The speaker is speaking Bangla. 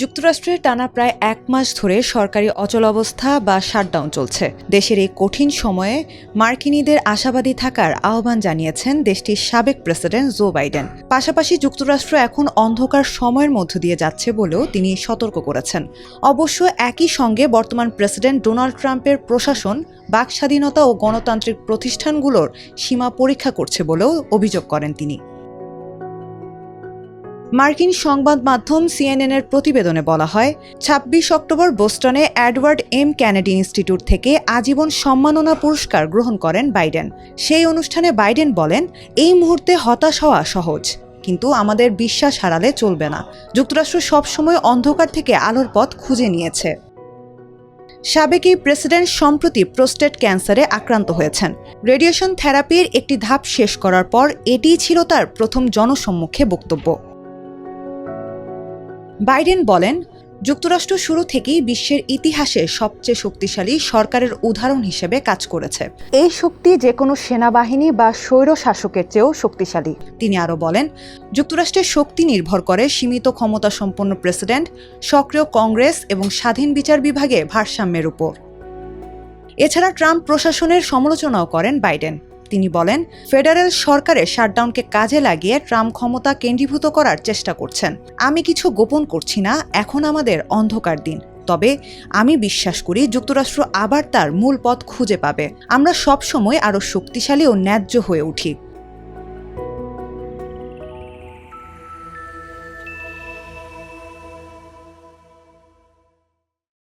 যুক্তরাষ্ট্রে টানা প্রায় এক মাস ধরে সরকারি অচলাবস্থা বা শাটডাউন চলছে। দেশের এই কঠিন সময়ে মার্কিনীদের আশাবাদী থাকার আহ্বান জানিয়েছেন দেশটির সাবেক প্রেসিডেন্ট জো বাইডেন। পাশাপাশি যুক্তরাষ্ট্র এখন অন্ধকার সময়ের মধ্য দিয়ে যাচ্ছে বলেও তিনি সতর্ক করেছেন। অবশ্য একই সঙ্গে বর্তমান প্রেসিডেন্ট ডোনাল্ড ট্রাম্পের প্রশাসন বাক স্বাধীনতা ও গণতান্ত্রিক প্রতিষ্ঠানগুলোর সীমা পরীক্ষা করছে বলেও অভিযোগ করেন তিনি। মার্কিন সংবাদ মাধ্যম সিএনএনের প্রতিবেদনে বলা হয় ২৬ অক্টোবর বোস্টনে অ্যাডওয়ার্ড এম ক্যানেডি ইনস্টিটিউট থেকে আজীবন সম্মাননা পুরস্কার গ্রহণ করেন বাইডেন। সেই অনুষ্ঠানে বাইডেন বলেন, এই মুহূর্তে হতাশ হওয়া সহজ, কিন্তু আমাদের বিশ্বাস হারালে চলবে না। যুক্তরাষ্ট্র সবসময় অন্ধকার থেকে আলোর পথ খুঁজে নিয়েছে। সাবেক এই প্রেসিডেন্ট সম্প্রতি প্রোস্টেট ক্যান্সারে আক্রান্ত হয়েছেন। রেডিয়েশন থেরাপির একটি ধাপ শেষ করার পর এটিই ছিল তার প্রথম জনসম্মুখে বক্তব্য। বাইডেন বলেন, যুক্তরাষ্ট্র শুরু থেকেই বিশ্বের ইতিহাসে সবচেয়ে শক্তিশালী সরকারের উদাহরণ হিসেবে কাজ করেছে। এই শক্তি যে কোনো সেনাবাহিনী বা স্বৈর শাসকের চেয়েও শক্তিশালী। তিনি আরও বলেন যুক্তরাষ্ট্রের শক্তি নির্ভর করে সীমিত ক্ষমতা সম্পন্ন প্রেসিডেন্ট, সক্রিয় কংগ্রেস এবং স্বাধীন বিচার বিভাগে ভারসাম্যের উপর। এছাড়া ট্রাম্প প্রশাসনের সমালোচনাও করেন বাইডেন। তিনি বলেন, ফেডারেল সরকারের শাটডাউনকে কাজে লাগিয়ে ট্রাম্প ক্ষমতা কেন্দ্রীভূত করার চেষ্টা করছেন। আমি কিছু গোপন করছি না, এখন আমাদের অন্ধকার দিন। তবে আমি বিশ্বাস করি যুক্তরাষ্ট্র আবার তার মূল পথ খুঁজে পাবে। আমরা সবসময় আরও শক্তিশালী ও ন্যায্য হয়ে উঠি।